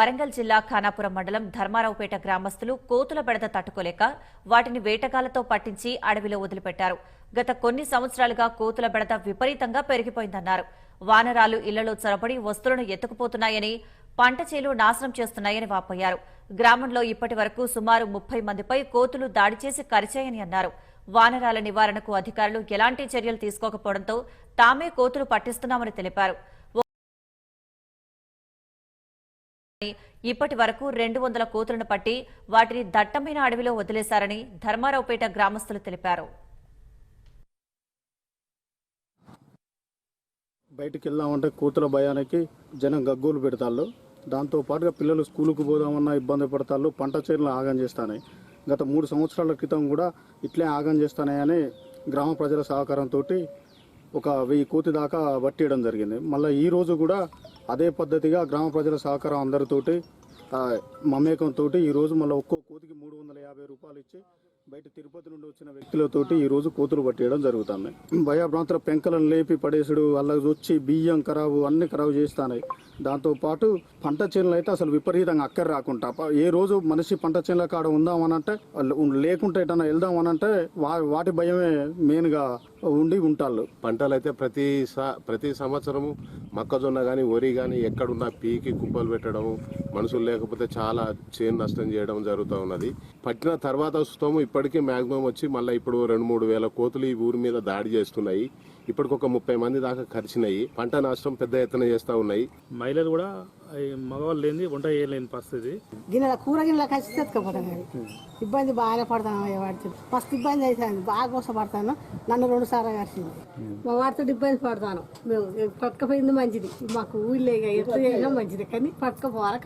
వరంగల్ జిల్లా ఖానాపురం మండలం ధర్మారావుపేట గ్రామస్తులు కోతుల బెడద తట్టుకోలేక వాటిని వేటగాలతో పట్టించి అడవిలో వదిలిపెట్టారు. గత కొన్ని సంవత్సరాలుగా కోతుల బెడద విపరీతంగా పెరిగిపోయిందన్నారు. వానరాలు ఇళ్ళలో చొరబడి వస్తువులను ఎత్తుకుపోతున్నాయని పంట చేలు నాశనం చేస్తున్నాయని వాపోయారు. గ్రామంలో ఇప్పటి వరకు సుమారు ముప్పై మందిపై కోతులు దాడి చేసి కరిచాయని అన్నారు. వానరాల నివారణకు అధికారులు ఎలాంటి చర్యలు తీసుకోకపోవడంతో తామే కోతులు పట్టిస్తున్నామని తెలిపారు. ఇప్పటి వరకు రెండు వందల కోతులను పట్టి వాటిని దట్టమైన అడవిలో వదిలేశారని ధర్మారావుపేట గ్రామస్తులు తెలిపారు. బయటికి వెళ్దామంటే కూతుల భయానికి జనం గగ్గోలు పెడతాళ్ళు. దాంతో పాటుగా పిల్లలు స్కూలుకు పోదామన్నా ఇబ్బంది పడతాళ్ళు. పంట చేనులు ఆగం చేస్తాయి గత మూడు సంవత్సరాల క్రితం కూడా ఇట్లే ఆగం చేస్తానని గ్రామ ప్రజల సహకారంతో ఒక వెయ్యి కోతి దాకా పట్టేయడం జరిగింది. మళ్ళీ ఈ రోజు కూడా అదే పద్ధతిగా గ్రామ ప్రజల సహకారం అందరితోటి మమేకంతో ఈ రోజు మళ్ళీ ఒక్కో కోతికి మూడు వందల యాభై రూపాయలు ఇచ్చి బయట తిరుపతి నుండి వచ్చిన వ్యక్తులతోటి ఈరోజు కోతులు పట్టేయడం జరుగుతుంది. భయభ్రాంతుల పెంకలను లేపి పడేసుడు వాళ్ళకి వచ్చి బియ్యం ఖరాబు అన్ని ఖరాబు చేస్తున్నాయి. దాంతో పాటు పంట చేనులు అయితే అసలు విపరీతంగా అక్కర రాకుండా. ఏ రోజు మనిషి పంట చేనుల కాడ ఉందామనంటే వాళ్ళు లేకుంటే ఎటన్నా వెళ్దామనంటే వా వాటి భయమే మెయిన్గా ఉండి ఉంటాళ్ళు. పంటలు అయితే ప్రతి ప్రతి సంవత్సరము మొక్కజొన్న కానీ వరి కానీ ఎక్కడున్నా పీకి కుప్పలు పెట్టడము మనుషులు లేకపోతే చాలా చేను నష్టం చేయడం జరుగుతూ ఉన్నది. పట్టిన తర్వాత వస్తాము ఇప్పటికీ మ్యాక్సిమం వచ్చి మళ్ళీ ఇప్పుడు రెండు మూడు వేల కోతులు ఈ ఊరి మీద దాడి చేస్తున్నాయి. ఇప్పటికి ఒక ముప్పై మంది దాకా ఖర్చున్నాయి పంట నష్టం పెద్ద ఎత్తున చేస్తూ ఉన్నాయి. మహిళలు కూడా మగవాళ్ళు లేని వంట చేయలేని పరిస్థితి. గిన్నెల కూర గిన్నెల కలిసి తెచ్చుకోపోతాం కానీ ఇబ్బంది బాగానే పడతాను వాడితో. మస్తు ఇబ్బంది అవుతుంది బాగా మోసపడతాను. నన్ను రెండు సార్లు కలిసింది మా వాడితో ఇబ్బంది పడతాను. మేము పట్టుకపోయింది మంచిది. మాకు ఊళ్ళో చేసినా మంచిది. కానీ పట్టుకపోవాలి